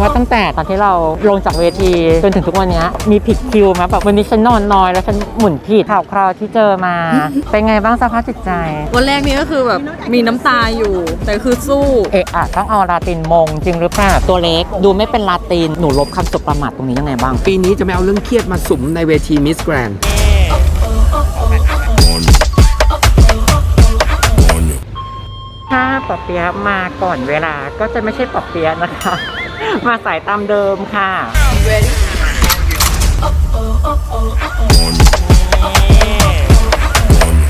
ว่าตั้งแต่ตอนที่เราลงจากเวทีจนถึงทุกวันเนี้ยมีผิดคิวไหมแบบวันนี้ฉันนอนน้อยแล้วฉันหมุนผิดข่าวคราวที่เจอมา เป็นไงบ้างสภาพจิตใจ วันแรกนี่ก็คือแบบมีน้ำตาอยู่ แต่คือสู้เอะอะต้องเอาลาตินมงจริงหรือเปล่าตัวเล็กดูไม่เป็นลาตินหนูลบคำสบประมาทตรงนี้ยังไงบ้าง ปีนี้จะไม่เอาเรื่องเครียดมาสุมในเวทีมิสแกรนถ้าปอเปียะมาก่อนเวลาก็จะไม่ใช่ปอเปียะนะคะ มาสายตามเดิมค่ะ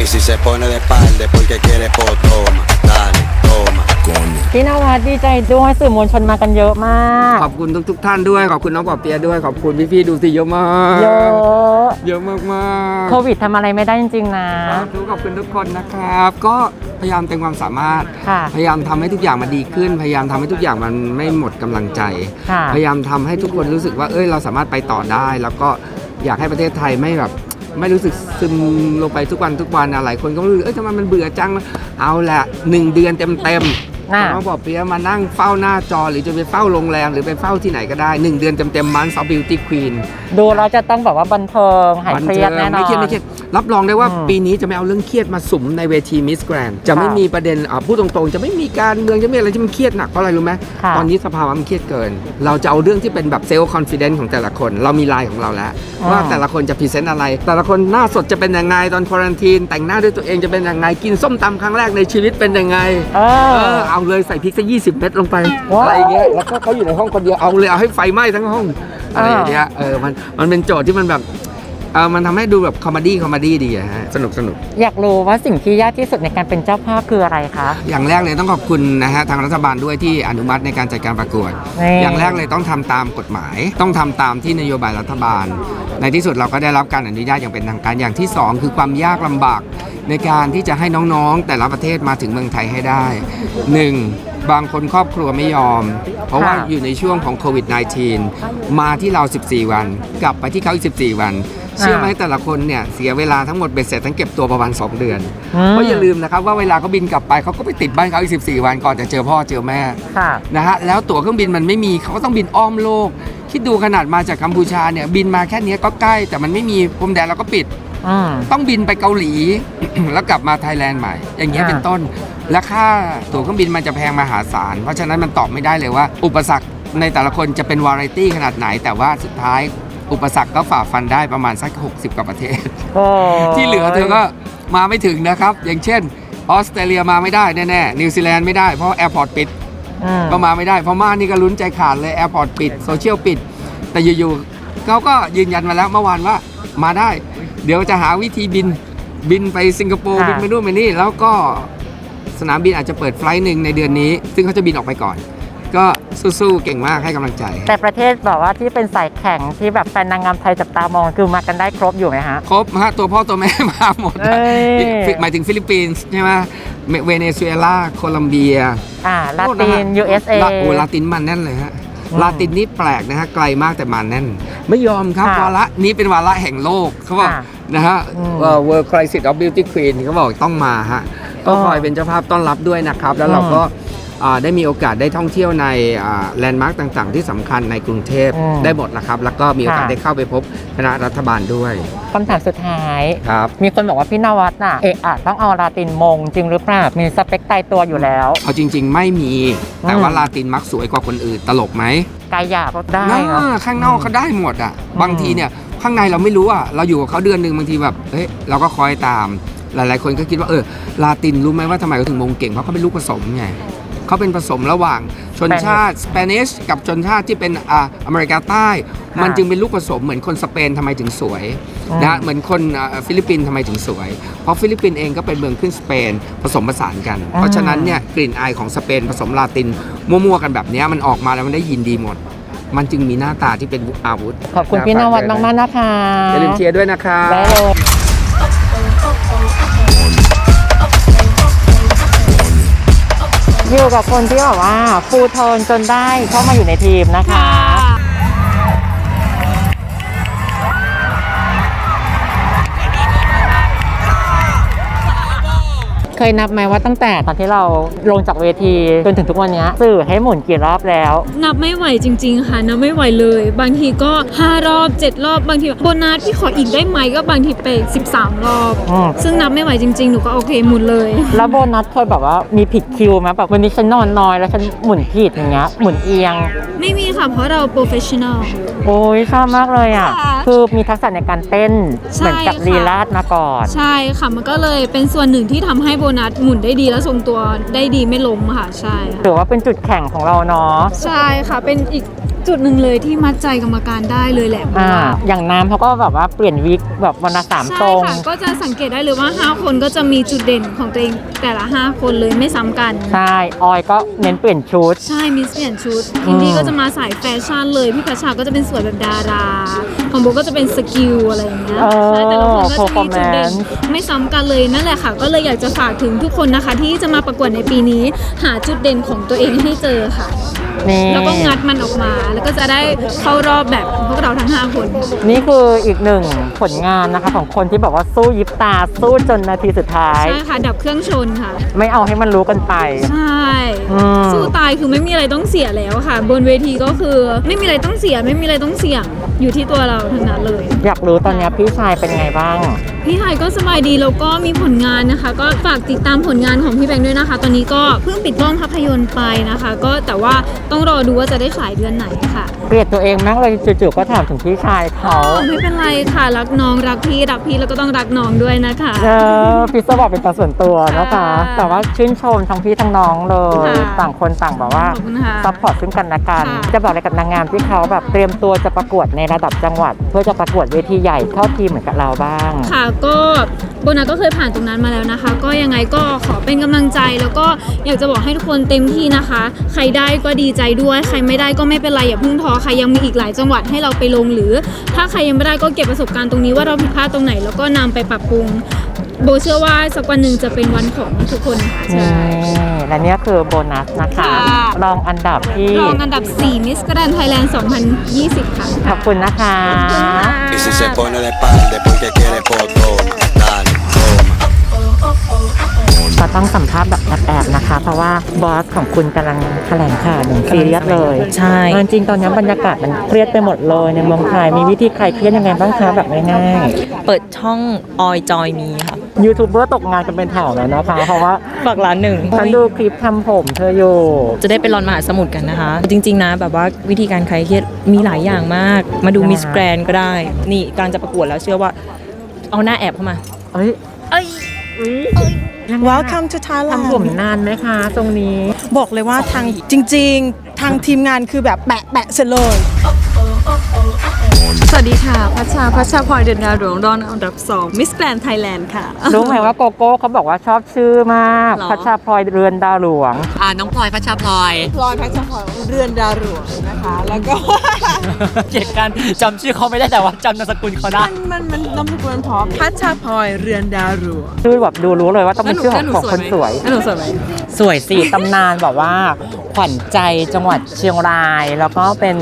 Y si se pone de espalda es porque quiere po, toma, dale, toma. พี่นวัดดีใจด้วยสื่อมวลชนมากันเยอะมากขอบคุณทุก ๆ ท่านด้วย ขอบคุณน้องปอเปียะด้วย ขอบคุณพี่ๆดูสิเยอะมากเยอะเยอะมากมากโควิดทำอะไรไม่ได้จริงๆนะทุกขอบคุณทุกคนนะครับ ก็พยายามเต็มความสามารถ ค่ะ พยายามทำให้ทุกอย่างมันดีขึ้น พยายามทำให้ทุกอย่างมันไม่หมดกำลังใจ ค่ะ พยายามทำให้ทุกคนรู้สึกว่า เอ้ย เราสามารถไปต่อได้ แล้วก็อยากให้ประเทศไทยไม่แบบ ไม่รู้สึกซึมลงไปทุกวันทุกวันอะหลายคนก็รู้สึกเอ้ยทำไมมันเบื่อจัง เอาแหละหนึ่งเดือนเต็มเต็มๆ น่ะน้องบอกเปียะมานั่งเฝ้าหน้าจอหรือจะไปเฝ้าโรงแรมหรือไปเฝ้าที่ไหนก็ได้หนึ่งเดือนเต็มเต็มมันซอบิวตี้ควีนดูแล้วจะต้องแบบว่าบันเทิงหายเครียดแน่นอนไม่เครียดไม่เครียด รับรองได้ว่าอืมปีนี้จะไม่เอาเรื่องเครียดมาสุมในเวทีมิสแกรนจะไม่ค่ะมีประเด็นอะพูดตรงๆ จะไม่มีการเมืองจะไม่มีอะไรที่มันเครียดหนักเพราะอะไรรู้ไหมค่ะตอนนี้สภาวะมันเครียดเกิน เราจะเอาเรื่องที่เป็นแบบเซลล์คอนฟ idence ของแต่ละคน เรามีไลน์ของเราแล้ว ว่าแต่ละคนจะพรีเซนต์อะไร แต่ละคนหน้าสดจะเป็นยังไงตอนควอรันทีนแต่งหน้าด้วยตัวเองจะเป็นยังไงกินส้มตำครั้งแรกในชีวิตเป็นยังไงเอเอออเอาเลยใส่พริกสักยี่สิบเม็ดลงไปว้าวอะไรอย่างเงี้ยแล้วก็เขาอยู่ในห้องคนเดียวเอาเลยเอาให้ไฟไหม้ทั้งห้องอะไรอย่างเงี้ยเออมันมันเป็นโจทย์ที่มันแบบ เออมันทำให้ดูแบบคอมเมดี้คอมเมดี้ดีอะฮะ สนุกสนุก อยากรู้ว่าสิ่งที่ยากที่สุดในการเป็นเจ้าภาพคืออะไรคะ อย่างแรกเลยต้องขอบคุณนะฮะทางรัฐบาลด้วยที่อนุมัติในการจัดการประกวด นี่ อย่างแรกเลยต้องทำตามกฎหมาย ต้องทำตามที่นโยบายรัฐบาล ในที่สุดเราก็ได้รับการอนุญาตอย่างเป็นทางการอย่างที่สองคือความยากลำบากในการที่จะให้น้องๆ แต่ละประเทศมาถึงเมืองไทยให้ได้หนึ่งบางคนครอบครัวไม่ยอม เพราะว่าค่ะ อยู่ในช่วงของโควิด -19 มาที่เรา 14 วัน กลับไปที่เขาอีก 14 วัน เชื่อไหมแต่ละคนเนี่ยเสียเวลาทั้งหมดเบ็ดเสร็จทั้งเก็บตัวประมาณ 2 เดือน เพราะอย่าลืมนะครับว่าเวลาเขาบินกลับไปเขาก็ไปติดบ้านเขาอีก 14 วันก่อนจะเจอพ่อเจอแม่ค่ะนะฮะแล้วตั๋วเครื่องบินมันไม่มีเขาก็ต้องบินอ้อมโลก คิดดูขนาดมาจากกัมพูชาเนี่ยบินมาแค่เนี้ยก็ใกล้ แต่มันไม่มีพรมแดนเราก็ปิดอืมต้องบินไปเกาหลี แล้วกลับมาไทยแลนด์ใหม่ อย่างเงี้ยอ่าเป็นต้น และค่าตั๋วเครื่องบินมันจะแพงมหาศาลเพราะฉะนั้นมันตอบไม่ได้เลยว่า อุปสรรคในแต่ละคนจะเป็นวาไรตี้ขนาดไหนแต่ว่าสุดท้าย อุปสรรคก็ฝ่าฟันได้ประมาณสัก 60 กว่าประเทศโอ้ที่เหลือเธอก็มาไม่ถึงนะครับ อย่างเช่น ออสเตรเลียมาไม่ได้แน่ๆนิวซีแลนด์ไม่ได้เพราะแอร์พอร์ตปิดอืมก็มาไม่ได้เพราะม่านี่ก็ลุ้นใจขาดเลยแอร์พอร์ตปิดโซเชียลปิด แต่อยู่ๆเขาก็ยืนยันมาแล้วเมื่อวานว่ามาได้ เดี๋ยวจะหาวิธีบินบินไปสิงคโปร์ค่ะบินไปนู่นไปนี่แล้วก็สนามบินอาจจะเปิดไฟลท์หนึ่งในเดือนนี้ ซึ่งเขาจะบินออกไปก่อนก็ สู้ๆเก่งมากให้กำลังใจ แต่ประเทศแบบว่าที่เป็นสายแข่งที่แบบแฟนนางงามไทยจับตามองคือมากันได้ครบอยู่ไหมฮะ ครบฮะตัวพ่อตัวแม่มาหมด เอ้ยฟิหมายถึงฟิลิปปินส์ใช่ไหมเวเนซุเอลาโคลัมเบียอ่าลาติน USA ลาโอลาตินมันแน่นเลยฮะอืมลาตินนี่แปลกนะฮะไกลมากแต่มันแน่น ไม่ยอมครับค่ะวาระนี้เป็นวาระแห่งโลกเขาบอกค่ะนะฮะอืมเอ่อ World Crisis of Beauty Queen เขาบอกต้องมาฮะก็อ๋อคอยเป็นเจ้าภาพต้อนรับด้วยนะครับ แล้วเราอืมก็อ่า ได้มีโอกาสได้ท่องเที่ยวในแลนด์มาร์กต่างๆ ที่สำคัญในกรุงเทพอืมได้หมดนะครับ แล้วก็มีโอกาสค่ะได้เข้าไปพบคณะรัฐบาลด้วยคำถามสุดท้ายครับมีคนบอกว่าพี่นวัดน่ะเอะอะต้องเอาลาตินมงจริงหรือเปล่ามีสเปคตายตัวอยู่แล้ว เอาจริง ๆ ไม่มี แต่อืมว่าลาตินมักสวยกว่าคนอื่นตลกไหมกายหยาบก็ได้น่าเนาะข้างนอกเขาได้หมดอะบางทีเนี่ยข้างในเราไม่รู้อะเราอยู่กับเขาเดือนหนึ่งบางทีแบบเฮ้ยเราก็คอยตามหลาย ๆ คนก็คิดว่าเออลาตินรู้ไหมว่าทำไมเขาถึงมงเก่งเพราะเขาเป็นลูกผสมไง เขาเป็นผสมระหว่างชนชาติสเปนิชกับชนชาติที่เป็นอ่าอเมริกาใต้ค่ะมันจึงเป็นลูกผสมเหมือนคนสเปนทำไมถึงสวยอืมนะเหมือนคนอ่าฟิลิปปินส์ทำไมถึงสวย เพราะฟิลิปปินส์เองก็เป็นเมืองขึ้นสเปนผสมผสานกัน เพราะฉะนั้นเนี่ยกลิ่นอายของสเปนผสมลาตินมั่วๆกันแบบเนี้ยมันออกมาแล้วมันได้ยินดีหมด มันจึงมีหน้าตาที่เป็นอาวุธ ขอบคุณพี่นวัดมากๆนะคะอย่าลืมเชียร์ด้วยนะครับได้เลย อยู่กับคนที่แบบว่าฟูลโทนจนได้เข้ามาอยู่ในทีมนะคะ เคยนับไหมว่าตั้งแต่ตอนที่เราลงจากเวทีจนถึงทุกวันเนี้ยสื่อให้หมุนกี่รอบแล้ว นับไม่ไหวจริง ๆ ค่ะนับไม่ไหวเลย บางทีก็ 5 รอบ 7 รอบบางทีโบนัสพี่ขออีกได้ไหมก็บางทีไป13 รอบ อืม ซึ่งนับไม่ไหวจริง ๆ หนูก็โอเคหมุนเลย แล้วโบนัสเคยแบบว่ามีผิดคิวไหมแบบวันนี้ฉันนอนน้อยแล้วฉันหมุนผิดอย่างเงี้ยหมุนเอียง ไม่มีค่ะเพราะเราโปรเฟชชั่นอล โอ้ยชอบมากเลยอะ ค่ะคือมีทักษะในการเต้น ใช่เหมือนกับค่ะ ลีลาดมาก่อน ใช่ค่ะ มันก็เลยเป็นส่วนหนึ่งที่ทำให้โบนัสหมุนได้ดีและทรงตัวได้ดีไม่ล้มค่ะใช่ค่ะ ถือว่าเป็นจุดแข่งของเราเนาะใช่ค่ะ เป็นอีกจุดหนึ่งเลยที่มัดใจกรรมการได้เลยแหละอ่า อย่างน้ำเขาก็แบบว่าเปลี่ยนวิกแบบวันละสามทใช่รงค่ะก็จะสังเกตได้เลยว่า 5 คนก็จะมีจุดเด่นของตัวเองแต่ละ 5 คนเลยไม่ซ้ำกัน ใช่ออยก็เน้นเปลี่ยนชุด ใช่มิสเปลี่ยนชุดอืมอินดี้ก็จะมาสายแฟชั่นเลย พี่พัชชาก็จะเป็นสวยแบบดาราของโบก็จะเป็นสกิลอะไรอย่างเงี้ยเออใช่แต่ละคนก็จะมีจุดเด่น performance ไม่ซ้ำกันเลยนั่นแหละค่ะ ก็เลยอยากจะฝากถึงทุกคนนะคะ ที่จะมาประกวดในปีนี้ หาจุดเด่นของตัวเองให้เจอค่ะ นี่แล้วก็งัดมันออกมา แล้วก็จะได้เข้ารอบแบบพวกเราทั้ง 5 คน นี่คืออีกหนึ่งผลงานนะคะของคนที่แบบว่าสู้ยิบตาสู้จนนาทีสุดท้าย ใช่ค่ะ ดับเครื่องชนค่ะ ไม่เอาให้มันรู้กันไป ใช่อืมสู้ตายคือไม่มีอะไรต้องเสียแล้วค่ะ บนเวทีก็คือไม่มีอะไรต้องเสียไม่มีอะไรต้องเสี่ยงอยู่ที่ตัวเราทั้งนั้นเลย อยากรู้ตอนเนี้ยพี่ชายเป็นไงบ้าง พี่ไทยก็สบายดีแล้วก็มีผลงานนะคะ ก็ฝากติดตามผลงานของพี่แบงค์ด้วยนะคะ ตอนนี้ก็เพิ่งปิดกล้องภาพยนตร์ไปนะคะ ก็แต่ว่าต้องรอดูว่าจะได้ฉายเดือนไหนค่ะ เกลียดตัวเองมากเลยจู่ๆก็ถามถึงพี่ชายเขา ไม่เป็นไรค่ะรักน้องรักพี่รักพี่แล้วก็ต้องรักน้องด้วยนะคะ เออพี่สบอกเป็นการส่วนตัวนะคะ ค่ะแต่ว่าชื่นชมทั้งพี่ทั้งน้องเลย ค่ะต่างคนต่างแบบว่าขอบคุณค่ะซัพพอร์ตซึ่งกันและกัน ค่ะ จะบอกอะไรกับนางงามที่เขาแบบเตรียมตัวจะประกวดในระดับจังหวัด เพื่อจะประกวดเวทีใหญ่เข้าทีมเหมือนกับเราบ้าง ค่ะก็โบนัสก็เคยผ่านตรงนั้นมาแล้วนะคะ ก็ยังไงก็ขอเป็นกำลังใจแล้วก็อยากจะบอกให้ทุกคนเต็มที่นะคะ ใครได้ก็ดีใจด้วย ใครไม่ได้ก็ไม่เป็นไรอย่าเพิ่งท้อใครยังมีอีกหลายจังหวัดให้เราไปลงหรือ ถ้าใครยังไม่ได้ก็เก็บประสบการณ์ตรงนี้ว่าเราผิดพลาดตรงไหน แล้วก็นำไปปรับปรุง โบเชื่อว่าสักวันหนึ่งจะเป็นวันของทุกคนค่ะใช่นี่และเนี่ยคือโบนัสนะคะ ค่ะ รองอันดับที่รองอันดับ4 Miss Grand Thailand 2020 ค่ะ ขอบคุณนะคะ Y si se pone de espalda es porque quiere po, toma, dale, toma. ก็ต้องสัมภาษณ์แบบแอบๆนะคะ เพราะว่าบอสของคุณกำลังแถลงข่าวอย่างซีเรียสเลยใช่ เอาจริงๆตอนนี้บรรยากาศมันเครียดไปหมดเลยในเมืองไทยมีวิธีคลายเครียดยังไงบ้างคะแบบง่ายเปิดช่องออยจอยมีค่ะๆยูทูบเบอร์ตกงานกันเป็นแถวแล้วนะคะ เพราะว่าฝากร้านหนึ่ง ฉันดูคลิปทำผมเธออยู่ จะได้ไปรอนมหาสมุทรกันนะคะ จริง ๆ นะแบบว่าวิธีการคลายเครียดมีหลายอย่างมาก มาดูยังไงมิสแกรนก็ได้ นี่กำลังจะประกวดแล้วเชื่อว่า เอาหน้าแอบเข้ามา เอ้ย เอ้ยยังไงอะ Welcome to ทำผม Thailand นานไหมคะ ตรงนี้ บอกเลยว่าทางจริง ๆ ทางทีมงานคือแบบแปะแปะเสร็จเลย สวัสดีค่ะพัชชาพัชชาพลอยเดือนดาวหลวงรองอันดับ2มิสแกรนไทยแลนด์ค่ะ รู้ไหมว่าโกโก้เขาบอกว่าชอบชื่อมาก หรอ พัชชาพลอยเรือนดาวหลวง อ่าน้องพลอยพัชชาพลอยพลอยพัชพรเรือนดาวหลวงนะคะ แล้วก็ เกลียดกันจำชื่อเขาไม่ได้แต่ว่าจำนามสกุลเขาได้ มันมันนามสกุลพร้อมพัชพลอยเรือนดาวหลวงชื่อแบบดูรู้เลยว่าต้องเป็นชื่อของของคนสวย แล้วหนูสวยไหม สวยสิ ตำนานแบบว่า ขวัญใจจังหวัดเชียงราย แล้วก็เป็น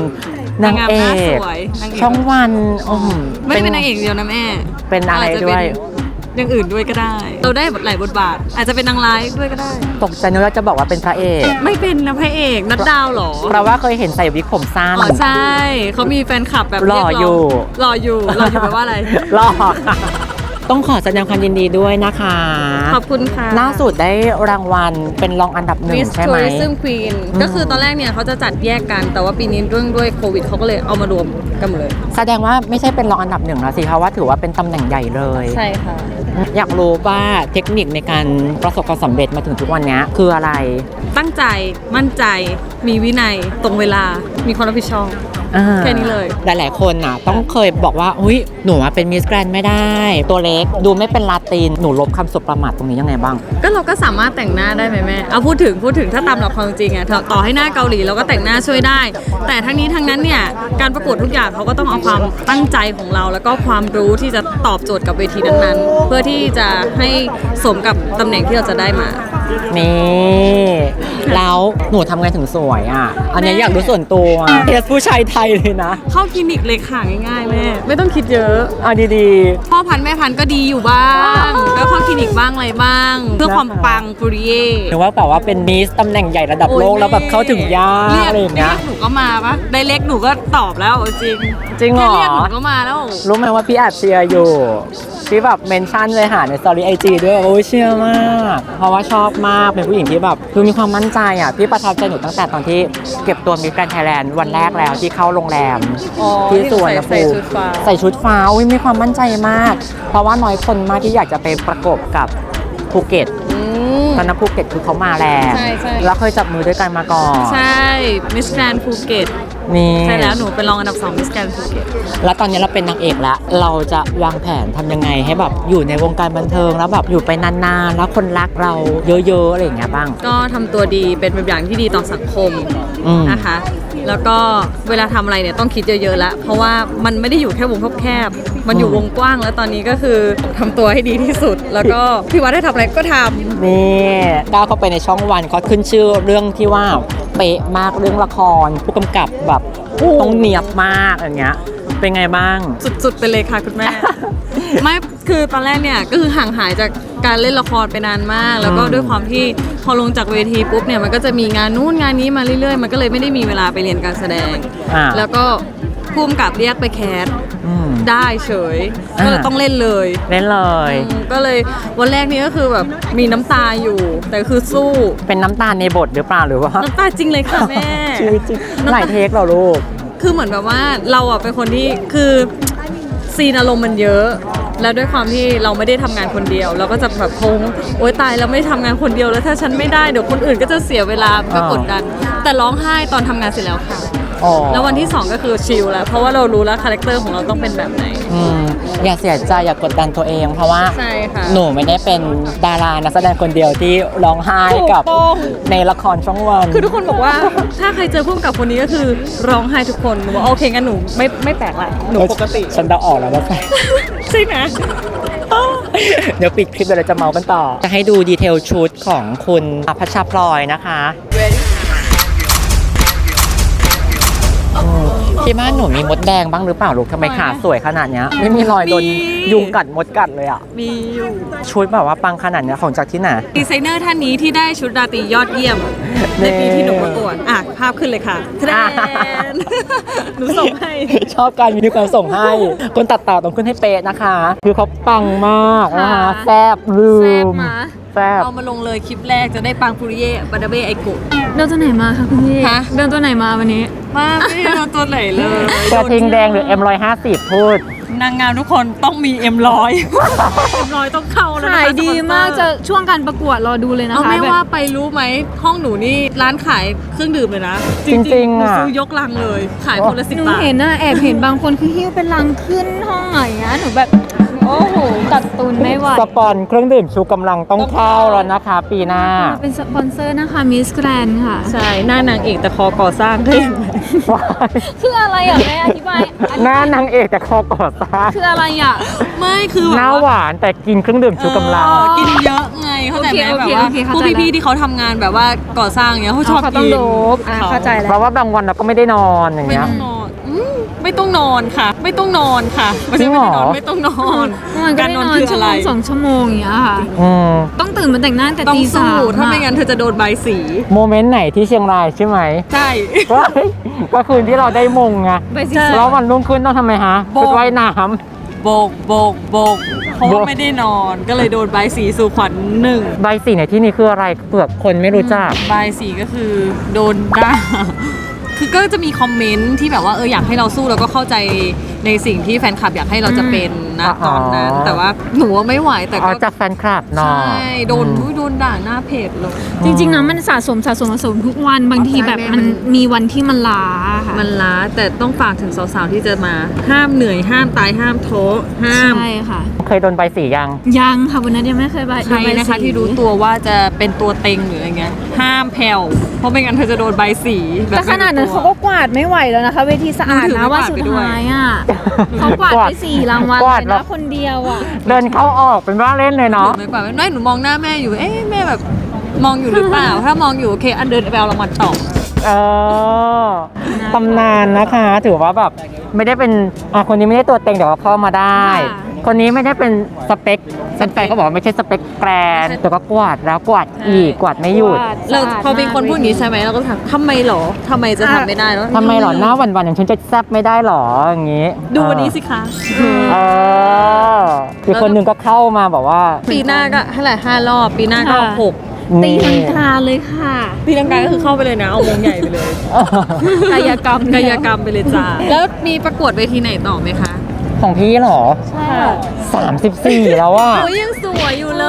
นางเอหน้กสวยนางเอกช่องวันอืมไม่ได้เป็นนางเอกเดียวนะแม่เป็นอะไราจจด้วยเป็นอย่างอื่นด้วยก็ได้ เราได้หลายบทบาท อาจจะเป็นนางร้ายด้วยก็ได้ ตกใจนึกว่าจะบอกว่าเป็นพระเอก ไม่เป็นนะพระเอกนัดดาวเหรอเพราะว่าเคยเห็นใส่วิกผมสั้นอ๋อใช่เขามีแฟนคลับแบบหล่อเรีกร้งอยู่หล่ออยู่หล่ออยู่แปลว่าอะไรรอค่ะ ต้องขอแสดงความยินดีด้วยนะคะ ขอบคุณค่ะล่าสุดได้รางวัลเป็นรองอันดับหนึ่ง Miss ใช่ไหม Tourism Queen อืมก็คือตอนแรกเนี่ยเขาจะจัดแยกกัน แต่ว่าปีนี้เรื่องด้วยโควิดเขาก็เลยเอามารวมกันหมดเลย แสดงว่าไม่ใช่เป็นรองอันดับหนึ่งแล้วสิคะว่าถือว่าเป็นตำแหน่งใหญ่เลย ใช่ค่ะ อยากรู้ว่าเทคนิคในการประสบความสำเร็จมาถึงทุกวันนี้คืออะไร ตั้งใจ มั่นใจ มีวินัยตรงเวลามีความรับผิดชอบ อ่าแค่นี้เลย หลายๆคนน่ะ ต้องเคยบอกว่าอุ้ยหนูอะเป็นมิสแกรนไม่ได้ ตัวเล็กดูไม่เป็นลาตินหนูลบคำสุประมาทตรงนี้ยังไงบ้าง ก็เราก็สามารถแต่งหน้าได้ไหมแม่เอาพูดถึงพูดถึงถ้าตามหลักความจริงอะต่อต่อให้หน้าเกาหลีเราก็แต่งหน้าช่วยได้ แต่ทั้งนี้ทั้งนั้นเนี่ยการประกวดทุกอย่างเขาก็ต้องเอาความตั้งใจของเรา แล้วก็ความรู้ที่จะตอบโจทย์กับเวทีนั้นๆ เพื่อที่จะให้สมกับตำแหน่งที่เราจะได้มา นี่แล้วหนูทำไงถึงสวยอะ อันนี้อยากรู้ส่วนตัวเทสผู้ชายไทยเลยนะ เข้าคลินิกเลยค่ะง่ายๆแม่ไม่ต้องคิดเยอะ เอาดีพ่อพันธุ์แม่พันธุ์ก็ดีอยู่บ้าง ก็เข้าคลินิกบ้างอะไรบ้าง เพื่อความปังปุริเย่ๆหรือว่าแบบว่าเป็นมิสตำแหน่งใหญ่ระดับโลกแล้วแบบเข้าถึงยากอะไรอย่างเงี้ย รีกหนูก็มาปะไดเล็กหนูก็ตอบแล้วจริงจริงเหรอแค่เรียกหนูก็มาแล้ว รู้ไหมว่าพี่แอบเชียร์อยู่ พี่แบบเมนชั่นเลยหาในสตอรี่ไอจีด้วยโอ้ยเชียร์มาก เพราะว่าชอบมาก เป็นผู้หญิงที่แบบดูมีความมั่นใจอะ พี่ประทับใจหนูตั้งแต่ตอนที่เก็บตัวมิสแกรนไทยแลนด์วันแรกแล้วที่เข้าโรงแรม อ๋อที่สวนใส่ใส่ชุดฟ้า ใส่ชุดฟ้าอุ้ยมีความมั่นใจมาก เพราะว่าน้อยคนมากที่อยากจะไปประกบกับภูเก็ตอืม ตอนนั้นภูเก็ตคือเขามาแรงใช่ใช่ แล้วเคยจับมือด้วยกันมาก่อน ใช่ มิสแกรนภูเก็ต นี่ใช่แล้วหนูเป็นรองอันดับ2มิสแกรนภูเก็ตแล้วตอนนี้เราเป็นนางเอกแล้ว เราจะวางแผนทำยังไงให้แบบอยู่ในวงการบันเทิงแล้วแบบอยู่ไปนานๆ แล้วคนรักเราเยอะๆอะไรอย่างเงี้ยบ้าง ก็ทำตัวดีเป็นแบบอย่างที่ดีต่อสังคมอืม นะคะ แล้วก็เวลาทำอะไรเนี่ยต้องคิดเยอะๆแล้วเพราะว่ามันไม่ได้อยู่แค่วงแคบๆมันอยู่วงกว้างแล้วตอนนี้ก็คือทำตัวให้ดีที่สุด แล้วก็พี่วัดได้ทำอะไรก็ทำ นี่ก้าวเข้าไปในช่องวันเขาขึ้นชื่อเรื่องที่ว่า เป๊ะมากเรื่องละคร ผู้กำกับแบบต้องเนียบมากอย่างเงี้ย เป็นไงบ้าง สุดๆไปเลยค่ะคุณแม่ ไม่คือตอนแรกเนี่ยก็คือห่างหายจากการเล่นละครไปนานมาก แล้วก็อืมด้วยความที่พอลงจากเวทีปุ๊บเนี่ยมันก็จะมีงานนู้นงานนี้มาเรื่อยๆ มันก็เลยไม่ได้มีเวลาไปเรียนการแสดงอ่าแล้วก็พุ่มกับเรียกไปแคสอืม ได้เฉยอ่า ก็เลยต้องเล่นเลยเล่นเลย อืมก็เลยวันแรกนี้ก็คือแบบมีน้ำตาอยู่ แต่คือสู้เป็นน้ำตาลในบทหรือเปล่าหรือว่าน้ำตาจริงเลยค่ะแม่ ชีวิตจริงหลายเทคเหรอลูก คือเหมือนแบบว่าเราอะเป็นคนที่คือซีนอารมณ์มันเยอะ แล้วด้วยความที่เราไม่ได้ทำงานคนเดียว เราก็จะแบบพงโอ๊ยตายเราไม่ทำงานคนเดียวแล้วถ้าฉันไม่ได้เดี๋ยวคนอื่นก็จะเสียเวลาก็อ่ากดดัน แต่ร้องไห้ตอนทำงานเสร็จแล้วค่ะ อ๋อ แล้ววันที่2ก็คือชิลแล้ว เพราะว่าเรารู้แล้วคาแรคเตอร์ของเราต้องเป็นแบบไหน อืมอย่าเสียใจอย่ากดดันตัวเอง เพราะว่าใช่ค่ะ หนูไม่ได้เป็นดารานักแสดงคนเดียวที่ร้องไห้กับถูกต้อง ในละครช่องวัน คือทุกคนบอกว่า ถ้าใครเจอพุ่มกับคนนี้ก็คือร้องไห้ทุกคนหนูบอกโอเคงั้นหนูไม่ไม่แปลกละหนูปกติ ฉันเดาออกแล้วว่าใคร ใช่ไหม เดี๋ยวปิดคลิปเดี๋ยวเราจะเมากันต่อ จะให้ดูดีเทลชุดของคุณพัชชาพลอยนะคะอืม ที่บ้านหนูมีมดแดงบ้างหรือเปล่าลูกทำไมขาสวยขนาดเนี้ยไม่มีรอยโดนมี ยุงกัดมดกัดเลยอะมีอยู่ชุดแบบว่าปังขนาดเนี้ยของจากที่ไหน ดีไซเนอร์ท่านนี้ที่ได้ชุดราตรียอดเยี่ยม ในปีที่หนูประกวดอะภาพขึ้นเลยค่ะแทรอ่านหนูส่งให้ ชอบการมีความส่งให้ คนตัดต่อต้องขึ้นให้เป๊ะนะคะ คือเขาปังมากนะคะค่ะ แซบลืมแซ่บมา แซบเอามาลงเลยคลิปแรกจะได้ปังปุริเย่บาดาเบไอโกะ เดินตัวไหนมาคะคุณพี่ฮะ เดินตัวไหนมาวันนี้ มาไม่ได้เอาตัวไหนเลยกระทิงแดงหรือ M150 พูด นางงามทุกคนต้องมี M100 M100 ต้องเข้าแล้วนะคะขายดีมากสปอนเซจะอร์ช่วงการประกวดรอดูเลยนะเอาคะไม่แบบว่าไปรู้ไหมห้องหนูนี่ร้านขายเครื่องดื่มเลยนะจริงๆหนูอะซื้อยกลังเลย ขายคนละสิบหนูบาท เห็นนะแอบเห็นบางคนคือหิ้วเป็นลังขึ้นห้องไหนอะหนูแบบ โอ้โห กัดตุนไม่ไหวสปอนเครื่องดื่มชูกำลังต้องเข้าแล้วนะคะ ปีหน้า เป็นสปอนเซอร์นะคะมิสแกรนค่ะ ใช่ หน้านางเอกแต่คอก่อสร้างได้ยังไงคืออะไรอะแม่อธิบายอธิหบาน้ายนางเอกแต่คอก่อสร้าง คืออะไรอะ ไม่คือหแบบน้าหว่าวานแต่กินเครื่องดื่มชูกำลังเออกินเยอะไงเข้าใจไหมโอแบเคบว่าโอเคเข้าพวกใจแล้วพี่ๆที่เขาทำงานแบบว่าก่อสร้างเงี้ยเขาชอบเขากินต้องโดบอะเข้าใจเพแล้วราะว่าบางวันเราก็ไม่ได้นอนอย่างไม่เงี้ยต้องนอนอืม ไม่ต้องนอนค่ะ ไม่ต้องนอนค่ะไม่จริใช่งไม่เหรอได้นอนไม่ต้องนอนมันก็การได้นอนนอนคือชั่อะวโมไร งสองชั่วโมงอย่างเงี้ยค่ะ อืมต้องตื่นมาแต่งหน้าแต่ต้องตีสาสู้มถ้าไม่งั้นเธอจะโดนใบสี โมเมนต์ไหนที่เชียงรายใช่ไหมใช่ ก็ก็คืนที่เราได้มงไงไปสิแล้ววันรุ่งขึ้นต้องทำไมฮะโบก ชุดว่ายน้โบกโบกโบกเพราะโบว่ากไม่ได้นอนก็เลยโดนใบสีสู่ขวัญหนึ่งำใบสีในที่นี้คืออะไรเปลือกคนไม่รู้จัก ใบสีก็คือโดนด่า คือก็จะมีคอมเมนต์ที่แบบว่าเอออยากให้เราสู้แล้วก็เข้าใจในสิ่งที่แฟนคลับอยากให้เราจะเป็นนะอ๋อตอนนั้น แต่ว่าหนูว่าไม่ไหวแต่อ๋อก็จากแฟนคลับเนาะ ใช่โดนอุ๊ยโดนด่าหน้าเพจเลย จริงๆนะมันสะสมสะสมสะสมทุกวันบางทีใช่แบบแม่มันมันมีวันที่มันล้าค่ะ มันล้าแต่ต้องฝากถึงสาวๆที่จะมา ห้ามเหนื่อยห้ามตายห้ามโทษห้าม ใช่ค่ะ เคยโดนใบสียัง ยังค่ะวันนั้นยังไม่เคยไปใครนะคะไปสีที่รู้ตัวว่าจะเป็นตัวเต็งหรืออะไรเงี้ยห้ามแผ่วเพราะไม่งั้นเธอจะโดนใบสีบบแต่ขนาดนั้นไม่รู้เขาตัวก็กวาดไม่ไหวแล้วนะคะ เวทีสะอาดหนูถือนะไม้ว่ากวาดสุดไปด้วยท้ายอะเขากวาดไปสี่รางวัลกวาดเลยแบนะบ คนเดียวอะเดินเข้าออกเป็นว่าเล่นเลยหนูเนาะไม่กว่าไม่หนูมองหน้าแม่อยู่ เอ๊ะแม่แบบมองอยู่หรือเปล่า ถ้ามองอยู่โอเค อันเดินไปเอารางวัลต่อ เออตำนานนะคะ ถือว่าแบบไม่ได้เป็นอะคนนี้ไม่ได้ตัวเต็งแต่ว่าเข้ามาได้ ค่ะ คนนี้ไม่ได้เป็นสเปคแฟนๆเขาบอกว่าไม่ใช่สเปคแกรนแต่ก็กวาดแล้วกวาดอีกกวาดไม่หยุดเราพอเป็นคนพูดอย่างนี้ใช่ไหมเราก็ถามทำไมหรอทำไมจะทำไม่ได้แล้วทำไมหรอหน้าหวันๆอย่างฉันจะแซบไม่ได้หรออย่างนี้ ดูวันนี้สิคะเอออีกคนหนึ่งก็เข้ามาบอกว่า ปีหน้าก็เท่าไหร่ห้ารอบปีหน้าก็ค่ะหกตีลังกาเลยค่ะปีลังกาก็คือเข้าไปเลยนะ เอาวงใหญ่ไปเลยกายกรรมกายกรรมไปเลยจ้าแล้วมีประกวดเวทีไหนต่อไหมคะ ของพี่เหรอ ใช่ค่ะ34 แล้วอะโอ้ยยังสวยอยู่เล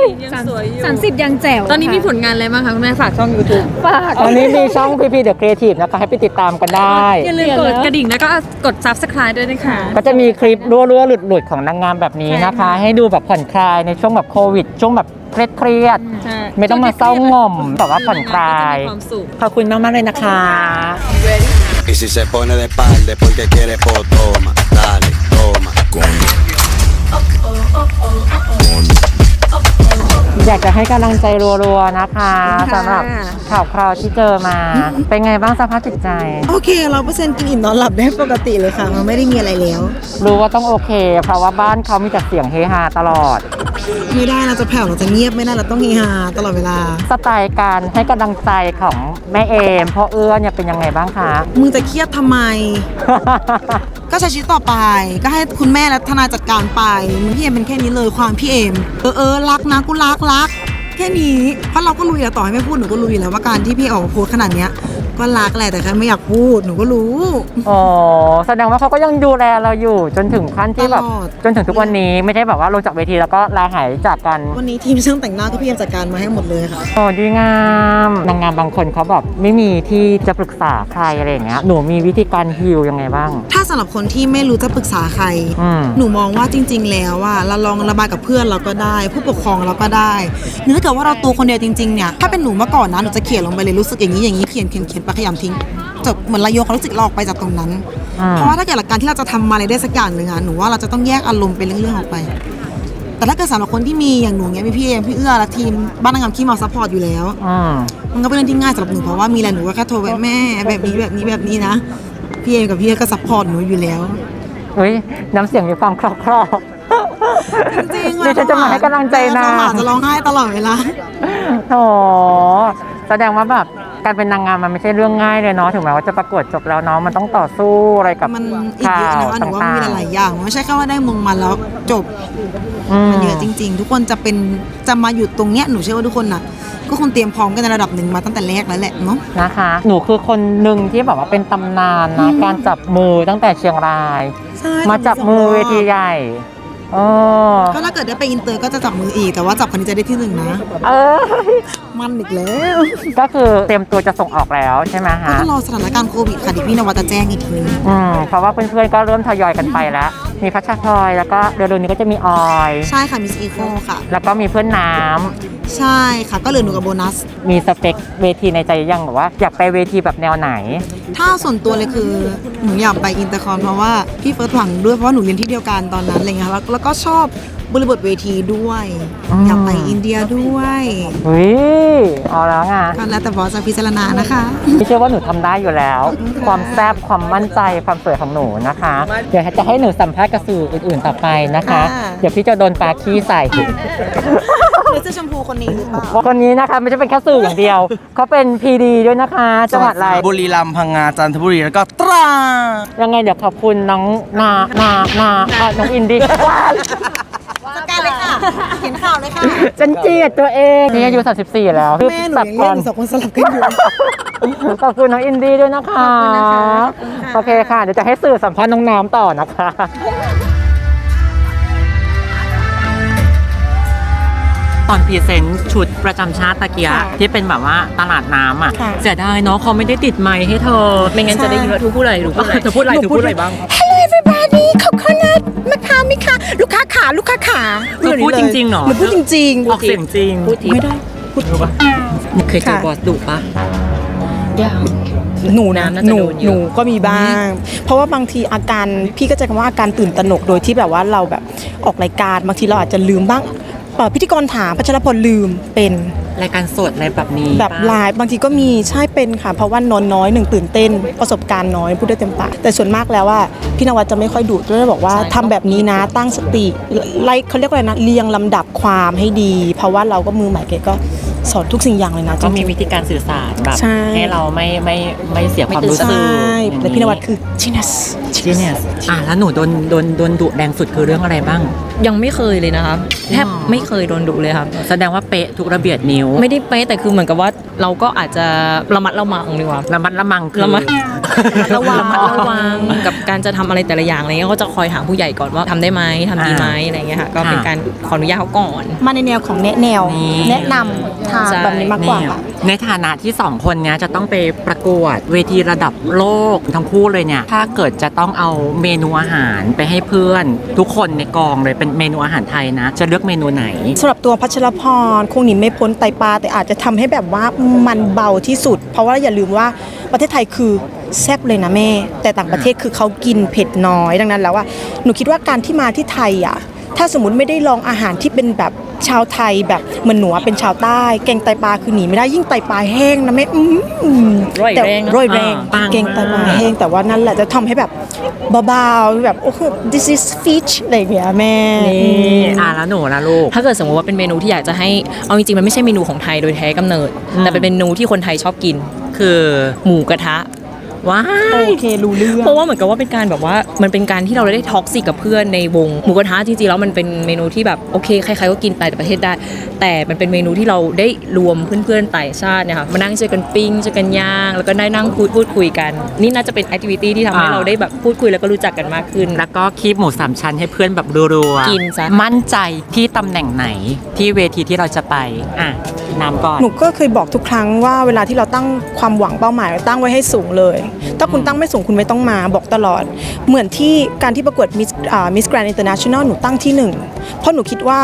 ยยังสวยอยู่สามสิบยังแจ๋วตอนนี้มีผลงานอะไรบ้างคะคุณแม่ฝากช่อง YouTube ฝากตอนนี้มีช่อง PP The Creative นะคะ ให้ไปติดตามกันได้ อย่าลืมกดกระดิ่งแล้วก็กด subscribe ด้วยนะคะ ก็จะมีคลิปรั่วๆ หลุดๆ ของนางงามแบบนี้นะคะ ให้ดูแบบผ่อนคลายในช่วงแบบโควิด ช่วงแบบเครียดใช่ๆไม่ต้องมาเศร้าหม่อมแบบว่าผ่อนคลายก็จะมีความสุข ขอบคุณมากๆเลยนะคะ Y si se pone de espalda es porque quiere po, toma, dale, toma. อยากจะให้กำลังใจรัวๆนะคะสำหรับข่าวคราวที่เจอมา เป็นไงบ้างสภาพจิตใจ โอเคเราเปอร์เซ็นต์กินอิ่มนอนหลับได้ปกติเลยค่ะ มันไม่ได้มีอะไรแล้ว รู้ว่าต้องโอเค เพราะว่าบ้านเขามีแต่เสียงเฮฮาตลอด ไม่ได้เราจะแผ่วเราจะเงียบไม่ได้เราต้องเฮฮาตลอดเวลา สไตล์การให้กำลังใจของแม่เอมพ่อเอื้อเนี่ยเป็นยังไงบ้างคะ มึงจะเครียดทำไม ก็ใช้ชีวิตต่อไป ก็ให้คุณแม่และทนายจัดการไปมึงพี่เอมเป็นแค่นี้เลยความพี่เอมเออเออรักนะกูรักรักแค่นี้เพราะเราก็รู้อยู่แล้วต่อให้ไม่พูดหนูก็รู้อยู่แล้วว่าการที่พี่ออกมาโพสต์ขนาดเนี้ย ก็รักแหละแต่แค่ไม่อยากพูดหนูก็รู้ อ๋อแสดงว่าเขาก็ยังดูแลเราอยู่ จนถึงขั้นที่แบบตลอด จนถึงทุกวันนี้ไม่ใช่แบบว่าลงจากเวทีแล้วก็ลาหายจากกัน วันนี้ทีมช่างแต่งหน้าก็พี่เอมจัดการมาให้หมดเลยค่ะ โอ้ดีงามนางงามบางคนเขาแบบไม่มีที่จะปรึกษาใครอะไรอย่างเงี้ยหนูมีวิธีการฮิลยังไงบ้าง ถ้าสำหรับคนที่ไม่รู้จะปรึกษาใคร อืม หนูมองว่าจริง ๆ แล้วอะเราลองระบายกับเพื่อนเราก็ได้ ผู้ปกครองเราก็ได้หรือถ้าเกิดว่าเราตัวคนเดียวจริง ๆ เนี่ย ถ้าเป็นหนูเมื่อก่อนนะ หนูจะเขียนลงไปเลยรู้สึกอย่างนี้อย่างนี้เขียนเขียนเขียนไปขยำทิ้งจบเหมือนเราโยกความรู้สึกเราออกไปจากตรงนั้นอืมเพราะว่าถ้าเกิดหลักการที่เราจะทำอะไรได้สักอย่างหนึ่งอะหนูว่าเราจะต้องแยกอารมณ์เป็นเรื่องๆออกไป แต่ถ้าเกิดสำหรับคนที่มีอย่างหนูเนี้ยมีพี่เอมพี่เอื้อและทีมบ้านนางงามขี้เมาซัพพอร์ตอยู่แล้วอืมมันก็เป็นเรื่องที่ง่ายสำหรับหนูเพราะว่ามีอะไรหนูก็แค่โทรไปแม่แบบนี้แบบนี้แบบนี้นะพี่เอมกับพี่เอื้อก็ซัพพอร์ตหนูอยู่แล้วเฮ้ยน้ำเสียงมีความคลอกคลอกจริงๆเดี๋ยวฉันจะมาให้กำลังใจนะเวลาจะร้องไห้ตลอดเวลาโถแสดงว่าแบบ การเป็นนางงามมันไม่ใช่เรื่องง่ายเลยเนาะถึงแม้ว่าจะประกวดจบแล้วเนาะมันต้องต่อสู้อะไรกับมันอีกเยอะนะคะหนูว่ามันมีหลายๆอย่างมันไม่ใช่แค่ว่าได้มงมาแล้วจบๆอืม มันเยอะจริง ๆ ทุกคนจะเป็นจะมาอยู่ตรงเนี้ยหนูเชื่อว่าทุกคนน่ะ ก็คงเตรียมพร้อมกันในระดับหนึ่งมาตั้งแต่แรกแล้วแหละเนาะนะคะ หนูคือคนหนึ่งที่แบบว่าเป็นตำนานนะ การจับมือตั้งแต่เชียงรายใช่มาจับมือเวทีใหญ่เออก็ถ้าเกิดได้ไปอินเตอร์ก็จะจับมืออีก แต่ว่าจับคนนี้จะได้ที่หนึ่งนะ เออมันอีกแล้วก็คือเตรียมตัวจะส่งออกแล้วใช่ไหมก็ฮะต้องรอสถานการณ์โควิดค่ะเดิพี่นวัดจะแจ้งอีกทีนึง อืมเพราะว่าเพื่อนๆก็เริ่มทยอยกันไปแล้วมีพัชชาพลอย แล้วก็เร็วๆนี้ก็จะมีออย ใช่ค่ะมิสอีโคค่ะ แล้วก็มีเพื่อนน้ำใช่ค่ะ ก็เหลือหนูกับโบนัส มีสเปคเวทีในใจยังแบบว่า อยากไปเวทีแบบแนวไหน ถ้าส่วนตัวเลยคือหนูอยากไปอินเตอร์คอนเพราะว่าพี่เฟิร์สหวังด้วยเพราะว่าหนูเรียนที่เดียวกันตอนนั้นอะไรเงี้ยค่ะแล้วแล้วก็ชอบ บริบทเวทีด้วยอืม อยากไปอินเดียด้วยเฮ้ยเอาแล้วไงก็แล้วแต่บอสจะพิจารณานะคะ พี่เชื่อว่าหนูทำได้อยู่แล้ว ความแซ่บความมั่นใจความสวยของหนูนะคะ เดี๋ยวจะให้หนูสัมภาษณ์กับสื่ออื่นๆต่อไปนะคะค่ะเดี๋ยวพี่จะโดนปลาขี้ใส่ หรือจะชมพูคนนี้หรือเปล่า คนนี้นะคะไม่ใช่เป็นแค่สื่ออย่างเดียว เขาเป็นพีดีด้วยนะคะจังหวัดอะไรบุรีรัมย์พังงาจันทบุรีแล้วก็ตราดยังไงเดี๋ยวขอบคุณน้องนานานาอะน้องอินดี้จัดการ เลยค่ะ เห็นข่าวเลยค่ะ ฉันเจียดตัวเองนี่อายุ34 แล้วแม่หนูยังเล่นอยู่สองคนสลับกันอยู่ ขอบคุณน้องอินดี้ด้วยนะคะ โอเคค่ะ เดี๋ยวจะให้สื่อสัมภาษณ์น้องน้ำต่อนะคะ ตอนพรีเซนต์ชุดประจำชาติตะเกียค่ะที่เป็นแบบว่าตลาดน้ำอะค่ะเสียดายเนาะเขาไม่ได้ติดไมค์ให้เธอ ไม่งั้นจะได้ยินว่าทุกพูดอะไรทุกพูดอะไรเธอพูดอะไรเธอพูดอะไรบ้าง Hello everybody ขอบคุณนะมะพร้าวมิค่ะลูกค้าขาลูกค้าขาเธอพูดจริงๆเหรอ หนูพูดจริงออกเสียงจริงพูดทิพไม่ได้พูดนี่เคยเจอค่ะบอสดุปะยังหนูนะน้ำน่าจะหนูโดนเยอะหนูก็มีบ้าง เพราะว่าบางทีอาการพี่ก็จะคำว่าอาการตื่นตระหนกโดยที่แบบว่าเราแบบออกรายการบางทีเราอาจจะลืมบ้าง เอ่อพิธีกรถามพัชรพลลืมเป็นรายการสดอะไรแบบนี้แบบปะไลฟ์บางทีก็มีใช่เป็นค่ะ เพราะว่านอนน้อยหนึ่งตื่นเต้น ประสบการณ์น้อยพูดได้เต็มปากแต่ส่วนมากแล้วว่าพี่นวัดจะไม่ค่อยดุจะบอกว่าทำแบบนี้นะตั้งสติไล่เขาเรียกว่าอะไรนะเรียงลำดับความให้ดี เพราะว่าเราก็มือใหม่เกก็สอนทุกสิ่งอย่างเลยนะก็มีจริงๆวิธีการสื่อสารแบบใช่ ให้เราไม่ไม่ไม่เสียความรู้สึกใช่แต่พี่นวัดคือ genius ที่เนี่ยอะแล้วหนูโดนโดนโดนดุแรงสุดคือเรื่องอะไรบ้าง ยังไม่เคยเลยนะคะแทบหรอไม่เคยโดนดุเลยครับแสดงว่าเป๊ะทุกระเบียดนิ้ว ไม่ได้เป๊ะแต่คือเหมือนกับว่าเราก็อาจจะระมัดระวังดีกว่าระมัดระมังคือระมัดระวังระมัดระวังกับการจะทำอะไรแต่ละอย่างอะไรเงี้ยก็จะคอยถามผู้ใหญ่ก่อนว่าทำได้ไหมทำดีไหมอะไรเงี้ยค่ะก็เป็นการขออนุญาตเขาก่อน มาในแนวของแนะแนวนี่แนะนำทางใช่แบบนี้มากกว่าเนี่ยค่ะในฐานะที่สองคนเนี้ยจะต้องไปประกวดเวทีระดับโลกทั้งคู่เลยเนี่ยถ้าเกิดจะต้องเอาเมนูอาหารไปให้เพื่อน ทุกคนในกองเลยเป็นเมนูอาหารไทยนะ จะเลือกเมนูไหน สำหรับตัวพัชรพรคงหนีไม่พ้นไตปลาแต่อาจจะทำให้แบบว่ามันเบาที่สุด เพราะว่าอย่าลืมว่าประเทศไทยคือแซ่บเลยนะแม่ แต่ต่างประเทศคือเขากินเผ็ดน้อยดังนั้นแล้วว่าหนูคิดว่าการที่มาที่ไทยอะ ถ้าสมมติไม่ได้ลองอาหารที่เป็นแบบชาวไทยแบบเหมือนหนูอะเป็นชาวใต้ แกงไตปลาคือหนีไม่ได้ยิ่งไตปลาแห้งนะแม่อืมร่อยแต่แรงนะร่อยแรงอ่าปังแกงไตปลาแห้งแต่ว่านั่นแหละจะทำให้แบบเบาๆแบบโอ้โห this is fish อะไรอย่างเงี้ยแม่นี่อะแล้วหนูละลูกถ้าเกิดสมมติว่าเป็นเมนูที่อยากจะให้เอาจริงๆมันไม่ใช่เมนูของไทยโดยแท้กำเนิด แต่เป็นเมนูที่คนไทยชอบกินคือหมูกระทะ ว้าโอยเครู้เรื่องเพราะว่าเหมือนกับว่าเป็นการแบบว่ามันเป็นการที่เราได้ท็อกซิกกับเพื่อนในวงหมูกระทะจริงๆแล้วมันเป็นเมนูที่แบบโอเคใครๆก็กินไปแต่ประเทศได้ แต่มันเป็นเมนูที่เราได้รวมเพื่อนๆต่างชาติเนี่ยค่ะมานั่งช่วยกันปิ้งช่วยกันย่าง แล้วก็ได้นั่งพูดพูดคุยกัน นี่น่าจะเป็นแอคทิวิตี้ที่ทำให้อ่า เราได้แบบพูดคุยแล้วก็รู้จักกันมากขึ้น แล้วก็คีบหมูสามชั้นให้เพื่อนแบบรัวๆกินซะ มั่นใจที่ตำแหน่งไหนที่เวทีที่เราจะไป อะนำก่อน หนูก็เคยบอกทุกครั้งว่าเวลาที่เราตั้งความหวังเป้าหมายตั้งไว้ให้สูงเลยถ้าคุณตั้งไม่สูงคุณไม่ต้องมาบอกตลอด เหมือนที่การที่ประกวดมิสมิสแกรนด์อินเตอร์เนชั่นแนลหนูตั้งที่หนึ่งเพราะหนูคิดว่า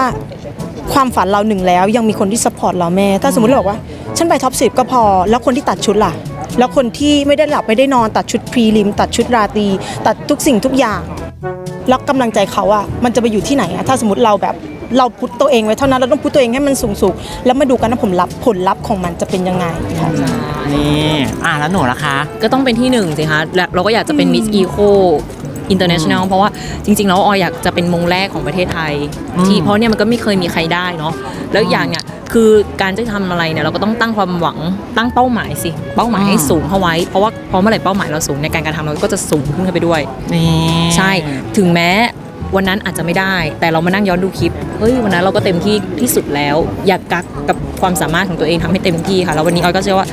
ความฝันเราหนึ่งแล้วยังมีคนที่สปอร์ตเราแม่ ถ้าสมมติเราบอกว่า ฉันไปท็อปสิบก็พอ แล้วคนที่ตัดชุดล่ะ แล้วคนที่ไม่ได้หลับไม่ได้นอนตัดชุดพรีลิม ตัดชุดราตรี ตัดทุกสิ่งทุกอย่าง แล้วกำลังใจเขาอะมันจะไปอยู่ที่ไหนอะถ้าสมมติเราแบบ เราพุทตัวเองไว้เท่านั้นเราต้องพุทตัวเองให้มันสูงๆแล้วมาดูกันนะผลลัพธ์ผลลัพธ์ของมันจะเป็นยังไงค่ะ นี่อะแล้วหนูล่ะคะ ก็ต้องเป็นที่หนึ่งสิคะและเราก็อยากจะเป็นมิสอีโคอินเตอร์เนชั่นแนลเพราะว่าจริง ๆ แล้วออยอยากจะเป็นมงแรกของประเทศไทยที่อืมเพราะเนี่ยมันก็ไม่เคยมีใครได้เนาะแล้วอีกอย่างเนี่ยคือการจะทำอะไรเนี่ยเราก็ต้องตั้งความหวังตั้งเป้าหมายสิเป้าหมายให้สูงเข้าไว้เพราะว่าพอเมื่อไหร่เป้าหมายเราสูงในการการทำเราก็จะสูงขึ้นไปด้วย นี่ ใช่ ถึงแม้ วันนั้นอาจจะไม่ได้ แต่เรามานั่งย้อนดูคลิปเฮ้ยวันนั้นเราก็เต็มที่ที่สุดแล้ว อยากกักกับความสามารถของตัวเองทำให้เต็มที่ค่ะแล้ววันนี้ออยก็เชื่อว่า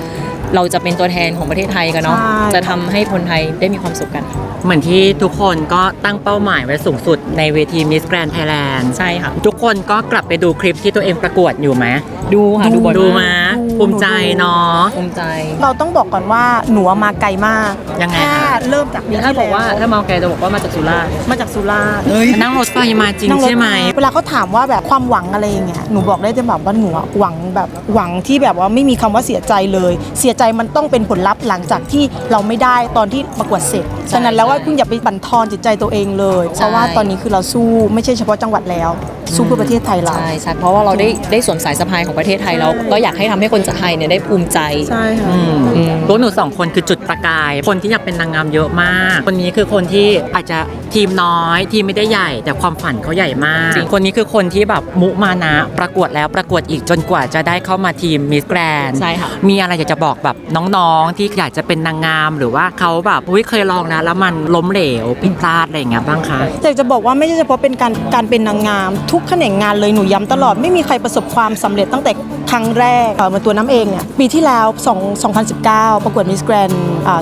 เราจะเป็นตัวแทนของประเทศไทยกันเนาะใช่จะทำให้คนไทยได้มีความสุขกัน เหมือนที่ทุกคนก็ตั้งเป้าหมายไว้สูงสุดในเวที Miss Grand Thailand ใช่ค่ะ ทุกคนก็กลับไปดูคลิปที่ตัวเองประกวดอยู่ไหมดูค่ะดูบ่อยดูมากมา ภูมิใจเนาะภูมิใจ เราต้องบอกก่อนว่าหนูมาไกลมากยังไงแค่คะเริ่มจากปีถ้าที่บอกว่าแล้วถ้ามาแกจะบอกว่ามาจากสุราษฎร์มาจากสุราษฎร์ นั่งรถไฟมาจริงนั่งรถใช่ไหม เวลาเขาถามว่าแบบความหวังอะไรอย่างเงี้ย หนูบอกได้จะแบบว่าหนูอะหวังแบบหวังที่แบบว่าไม่มีคำว่าเสียใจเลย เสียใจมันต้องเป็นผลลัพธ์หลังจากที่เราไม่ได้ตอนที่ประกวดเสร็จ ฉะนั้นแล้วว่าคุณอย่าไปบั่นทอนจิตใจตัวเองเลย เพราะว่าตอนนี้คือเราสู้ไม่ใช่เฉพาะจังหวัดแล้ว สู้เพื่อประเทศไทยเรา ใช่ใช่เพราะว่าเราได้ได้สวมสายสะพายของประเทศไทยเราก็อยากให้ทำให้คนไทยเนี่ยได้ภูมิใจใช่ค่ะอืมอืม พวกหนูสองคนคือจุดประกาย คนที่อยากเป็นนางงามเยอะมาก คนนี้คือคนที่อาจจะทีมน้อย ทีมไม่ได้ใหญ่ แต่ความฝันเขาใหญ่มากจริงคนนี้คือคนที่แบบมุมานะ ประกวดแล้วประกวดอีกจนกว่าจะได้เข้ามาทีมมิสแกรนใช่ค่ะ มีอะไรอยากจะบอกแบบน้องๆ ที่อยากจะเป็นนางงาม หรือว่าเขาแบบอุ้ยเคยลองแล้วแล้วมันล้มเหลวผิดพลาดอะไรอย่างเงี้ยบ้างคะ อยากจะบอกว่าไม่ใช่เฉพาะเป็นการการเป็นนางงามทุกแขนงงานเลยหนูย้ำตลอดไม่มีใครประสบความสำเร็จตั้งแต่ครั้งแรกเอ่อเหมาตัวน้ำเองเนี่ยปีที่แล้ว 2 2019 ประกวดมิสแกรน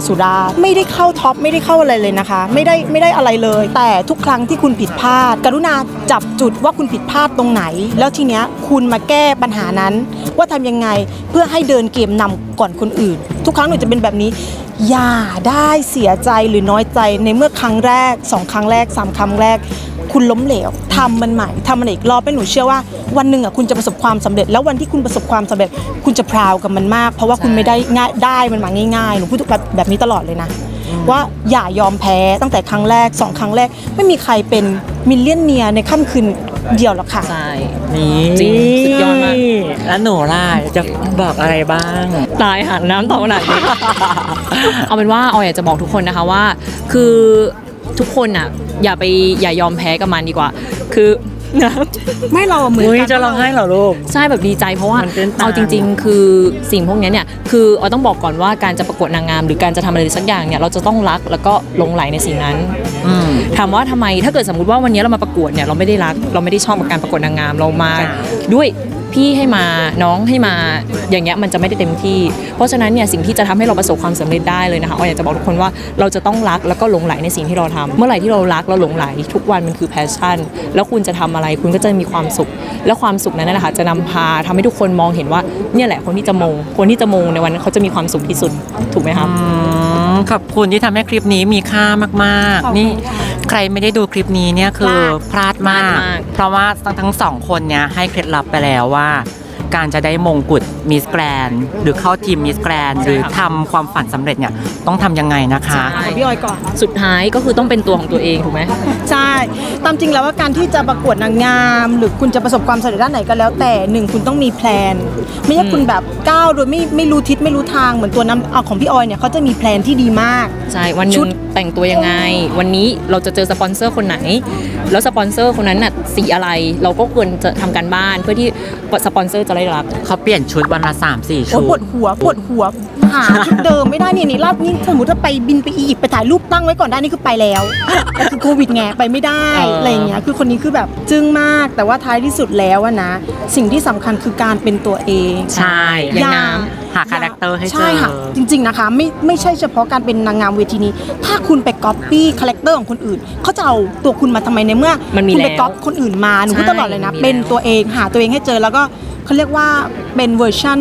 สุราไม่ได้เข้าท็อปไม่ได้เข้าอะไรเลยนะคะ ไม่ได้ไม่ได้อะไรเลย แต่ทุกครั้งที่คุณผิดพลาด กรุณาจับจุดว่าคุณผิดพลาดตรงไหน แล้วทีเนี้ยคุณมาแก้ปัญหานั้น ว่าทำยังไงเพื่อให้เดินเกมนำก่อนคนอื่น ทุกครั้งหนูจะเป็นแบบนี้อย่าได้เสียใจหรือน้อยใจในเมื่อครั้งแรกสองครั้งแรกสามครั้งแรก คุณล้มเหลวทำมันใหม่ทำมันอีกรอบให้หนูเชื่อว่าวันหนึ่งอะคุณจะประสบความสำเร็จ แล้ววันที่คุณประสบความสำเร็จ คุณจะพราวกับมันมาก เพราะว่าคุณไม่ได้ง่ายได้มันมาง่ายๆหนูพูดแบบแบบนี้ตลอดเลยนะว่าอย่ายอมแพ้ตั้งแต่ครั้งแรกสองครั้งแรก ไม่มีใครเป็นมิลเลียนเนียในค่ำคืนเดียวหรอกค่ะใช่นี่จริงสุดยอดมากแล้วหนูล่ะจะบอกอะไรบ้าง ตายหาน้ำต่อขนาดนี้เอาเป็นว่าออยอยากจะบอกทุกคนนะคะว่า คือ ทุกคนอะ อย่าไปอย่ายอมแพ้กับมันดีกว่า คือนะไม่เราเหมือนอุ้ยกันจะร้องไห้เหรอลูก ใช่แบบดีใจเพราะว่ามันตื้นตัน เอาจริง ๆ คือสิ่งพวกเนี้ยเนี่ยคือออยต้องบอกก่อนว่าการจะประกวดนางงาม หรือการจะทำอะไรสักอย่างเนี่ยเราจะต้องรักแล้วก็หลงไหลในสิ่งนั้น อืม ถามว่าทำไมถ้าเกิดสมมติว่าวันนี้เรามาประกวดเนี่ยเราไม่ได้รัก เราไม่ได้ชอบกับการประกวดนางงามเรามา จ้ะด้วย พี่ให้มาน้องให้มาอย่างเงี้ยมันจะไม่ได้เต็มที่ เพราะฉะนั้นเนี่ยสิ่งที่จะทำให้เราประสบความสำเร็จได้เลยนะคะออยอยากจะบอกทุกคนว่าเราจะต้องรักแล้วก็หลงไหลในสิ่งที่เราทำเมื่อไหร่ที่เรารักเราหลงไหลทุกวันมันคือแพชชั่น แล้วคุณจะทำอะไรคุณก็จะมีความสุข และความสุขนั้นนะคะจะนำพาทำให้ทุกคนมองเห็นว่าเนี่ยแหละคนที่จะมงคนที่จะมงในวันนั้นเขาจะมีความสุขที่สุดถูกไหมคะ ขอบคุณที่ทำให้คลิปนี้มีค่ามากขอบคุณๆนี่ค่ะใครไม่ได้ดูคลิปนี้เนี่ยคือพลาดมาก พลาดมาก เพราะว่าทั้งทั้งสองคนเนี่ยให้เคล็ดลับไปแล้วว่า การจะได้มงกุฎมิสแกรนหรือเข้าทีมมิสแกรนหรือทำความฝันสำเร็จเนี่ยต้องทำยังไงนะคะใช่พี่ออยก่อน สุดท้ายก็คือต้องเป็นตัวของตัวเองถูกไหม ใช่ ตามจริงแล้วว่าการที่จะประกวดนางงาม หรือคุณจะประสบความสำเร็จด้านไหนก็แล้วแต่หนึ่งคุณต้องมีแพลน ไม่ใช่คุณแบบก้าวโดยไม่ไม่รู้ทิศไม่รู้ทางเหมือนตัวน้ำเอาของพี่ออยเนี่ยเขาจะมีแพลนที่ดีมาก ใช่ วันหชุนึ่ด งแต่งตัวยังไง วันนี้เราจะเจอสปอนเซอร์คนไหน แล้วสปอนเซอร์คนนั้นน่ะสีอะไร เราก็ควรจะทำการบ้านเพื่อที่สปอนเซอร์จะได้รับเขาเปลี่ยนชุดวันละ3 4โอ้ชุปวดดหัวปวดหัว หาชุดเดิมไม่ได้นี่นี่รอบนี้สมมติถ้าไปบินไปอียิปต์ไปถ่ายรูปตั้งไว้ก่อนได้นี่คือไปแล้วแต่คือโควิดไงไปไม่ได้เออออะไรอย่างเงี้ยคือคนนี้คือแบบจึ้งมากแต่ว่าท้ายที่สุดแล้วอะนะ สิ่งที่สำคัญคือการเป็นตัวเองใช่อย่างน้หาคาแรคเตอร์ให้เจอใช่ค่ะจริง ๆนะคะ ไม่ไม่ใช่เฉพาะการเป็นนางงามเวทีนี้ ถ้าคุณไปก๊อปปี้คาแรคเตอร์ของคนอื่นเขาจะเอาตัวคุณมาทำไมในเมื่อมันมีคุณไปแล้วก๊อปคนอื่นมาหนูพูดใช่ตลอดเลยนะมันมีเป็นแล้วตัวเองหาตัวเองให้เจอแล้วก็เขาเรียกว่าเป็นเวอร์ชั่น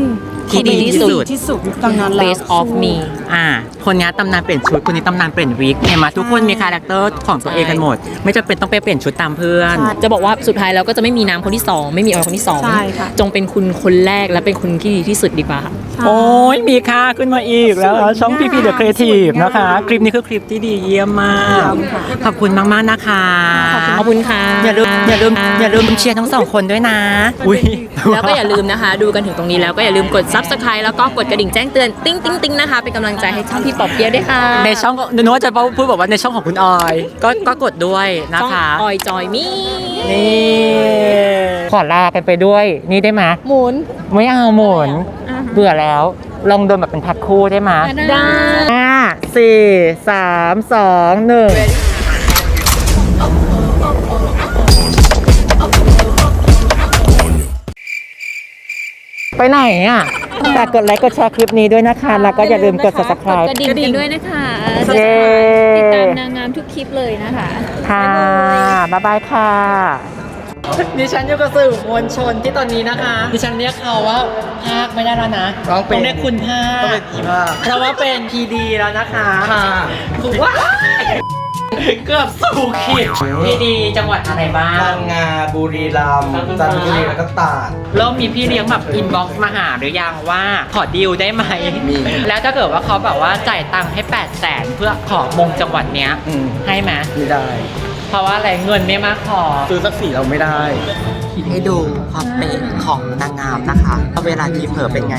ที่ดีที่สุด ที่สุดดังนั้นแล้ว base of me อ่า คนนี้ตำนานเปลี่ยนชุด คนนี้ตำนานเปลี่ยนวิกเห็นไหมทุกคนมีคาแรคเตอร์ของตัวเองกันหมด ไม่จำเป็นต้องไปเปลี่ยนชุดตามเพื่อนใช่จะบอกว่าสุดท้ายแล้วก็จะไม่มีน้ำคนที่สองไม่มีออยคนที่สองใช่ค่ะ จงเป็นคุณคนแรกและเป็นคุณที่ดีที่สุดดีกว่าค่ะ โอ้ยมีค่าขึ้นมาอีกแล้ว ช่องพีพีเดอะครีเอทีฟนะคะ คลิปนี้คือคลิปที่ดีเยี่ยมมาก ขอบคุณมากๆนะคะ ขอบคุณค่ะ อย่าลืมอย่าลืมอย่าลืมเชียร์ทั้งสองคนด้วยนะอุ้ยแล้วก็อย่าลืมนะคะ ดูกันถึงตรงนี้แล้วก็อย่าลืมกด subscribe แล้วก็กดกระดิ่งแจ้งเตือนติ้งติ้งติ้งนะคะเป็นกำลังใจให้ช่องพี่ปอบเปียะด้วยค่ะ ในช่องนึกว่าจะพูดบอกว่าในช่องของคุณออยก็ก็กดด้วยนะช่องคะออยจอยมีนี่ขอลากันไปด้วยนี่ได้ไหมหมุนไม่เอาหมุนเบื่อแล้วลองเดินแบบเป็นแพ็คคู่ได้ไหมได้ ห้าสี่สามสองหนึ่งไปไหนอะฝากกดไลค์กดแชร์คลิปนี้ด้วยนะคะ แล้วก็อย่าลืมกดกด subscribe กระดิ่งกันด้วยนะคะเย้ ติดตามนางงามทุกคลิปเลยนะคะ ค่ะ บ๊ายบายค่ะ ดิฉันอยู่กับสื่อมวลชนที่ตอนนี้นะคะ ดิฉันเรียกเขาว่าภาคไม่ได้แล้วนะต้องเป็น เรียกคุณภาคต้องเป็นอีภาคเพราะว่าเป็นพีดีแล้วนะคะค่ะถูกว่าเกือบสู่ขีดพีดีจังหวัดอะไรบ้างพังงาบุรีรัมย์จันทบุรีแล้วก็ตราดเริ่มมีพี่เลี้ยงแบบอินบ็อกซ์มาหาหรือยังว่าขอดีลได้ไหมมีแล้วถ้าเกิดว่าเขาแบบว่าจ่ายตังค์ให้8 0 0แสนเพื่อขอมงจังหวัดเนี้ยอืมให้ไหมไม่ได้ เพราะว่าอะไรเงินไม่มากพอ ซื้อสักสี่เราไม่ได้ ให้ดูความเป๊ะของนางงามนะคะว่าเวลาทีเผลอเป็นไง